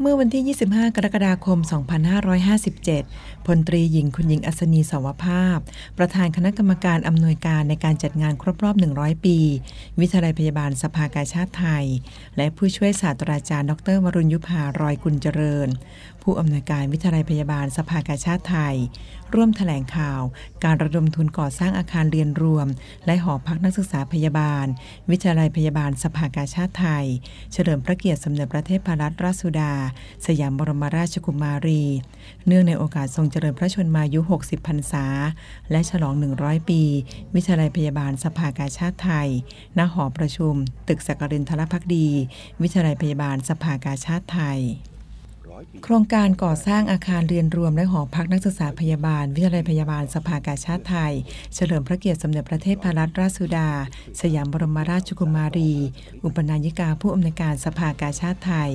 เมื่อวันที่ 25 กรกฎาคม 2557 พลตรีหญิงคุณหญิงอัศนีสวภาพ ประธานคณะกรรมการอำนวยการในการจัดงานครบรอบ 100 ปี วิทยาลัยพยาบาลสภากาชาติไทย และผู้ช่วยศาสตราจารย์ ดรวรุณยุพารอยกุลเจริญ ผู้อำนวยการวิทยาลัยพยาบาลสภากาชาติไทย ร่วมถแถลงข่าว การระดมทุนก่อสร้างอาคารเรียนรวม และหอพักนักศึกษาพยาบาล วิทยาลัยพยาบาลสภากาชาติไทย เฉลิมพระเกียรติสมเด็จพระเทพรัตนราชสุดาสยามบรมราชกุมารี เนื่องในโอกาสทรงเจริญพระชนมายุ 60 พรรษา และฉลอง 100 ปี วิทยาลัยพยาบาลสภากาชาติไทย ณ หอประชุม ตึกสักรินทรพักดี วิทยาลัยพยาบาลสภากาชาติไทย โครงการก่อสร้างอาคารเรียนรวมและหอพักนักศึกษาพยาบาล วิทยาลัยพยาบาลสภากาชาติไทย เฉลิมพระเกียรติสมเด็จพระเทพรัตนราชสุดา สยามบรมราชกุมารี อุปนายิกาผู้อำนวยการสภากาชาติไทย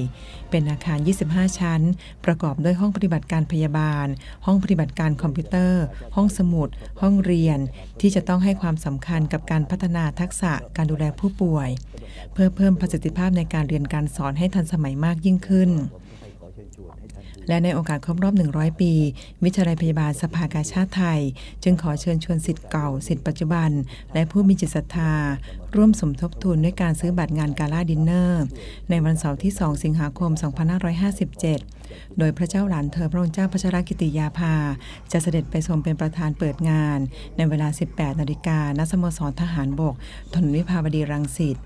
เป็นอาคาร 25 ชั้น ประกอบด้วยห้องปฏิบัติการพยาบาล ห้องปฏิบัติการคอมพิวเตอร์ ห้องสมุด ห้องเรียน ที่จะต้องให้ความสำคัญกับการพัฒนาทักษะการดูแลผู้ป่วย เพื่อเพิ่มประสิทธิภาพในการเรียนการสอนให้ทันสมัยมากยิ่งขึ้น และในโอกาสครบรอบ 100 ปี วิทยาลัยพยาบาลสภากาชาติไทย จึงขอเชิญชวนสิทธิ์เก่าสิทธิ์ปัจจุบัน และผู้มีจิตศรัทธา ร่วมสมทบทุนด้วยการซื้อบัตรงานกาล่าดินเนอร์ ในวันเสาร์ที่ 2 สิงหาคม 2557 โดยพระเจ้าหลานเธอพระองค์เจ้าพัชรกิติยาภา จะเสด็จไปทรงเป็นประธานเปิดงาน ในเวลา 18 นาฬิกาณสโมสรทหารบกถนนวิภาวดีรังสิต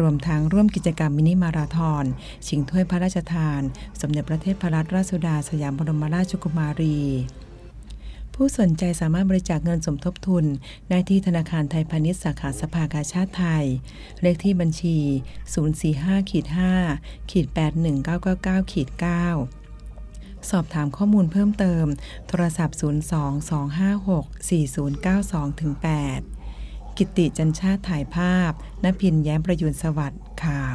รวมทั้งร่วมกิจกรรมมินิมาราธอนชิงถ้วยพระราชทาน สมเด็จพระเทพรัตนราชสุดาสยามบรมราชกุมารี ผู้สนใจสามารถบริจาคเงินสมทบทุน ได้ที่ธนาคารไทยพาณิชย์สาขาสภากาชาติไทย เลขที่บัญชี 045-5-81999-9สอบถามข้อมูลเพิ่มเติม โทรศัพท์ 02-256-4092ถึง8 กิติจันชาติถ่ายภาพนพินแย้มประยุนสวัสดิ์ค่ะ